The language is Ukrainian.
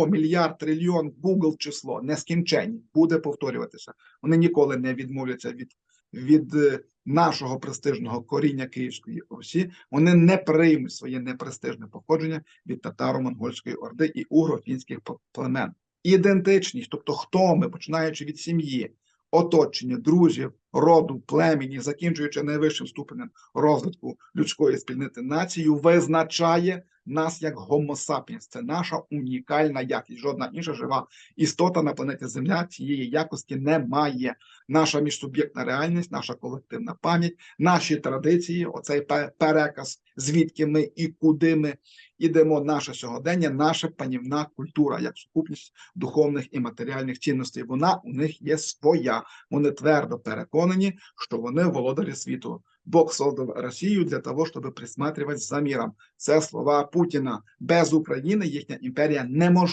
100, мільярд, трильйон, Google число нескінченні, буде повторюватися. Вони ніколи не відмовляться від, від е, нашого престижного коріння Київської Русі. Вони не приймуть своє непрестижне походження від татаро-монгольської орди і угро-фінських племен. Ідентичність, тобто хто ми, починаючи від сім'ї, оточення, друзів, роду, племені, закінчуючи найвищим ступенем розвитку людської спільноти націю, визначає нас як Homo sapiens. Це наша унікальна якість. Жодна інша жива істота на планеті Земля цієї якості не має. Наша міжсуб'єктна реальність, наша колективна пам'ять, наші традиції, оцей переказ, звідки ми і куди ми ідемо, наше сьогодення, наша панівна культура, як сукупність духовних і матеріальних цінностей. Вона у них є своя. Вони твердо переконані, що вони володарі світу. Бог создав Росію для того, щоб присматривати за міром. Це слова Путіна. Без України їхня імперія неможлива.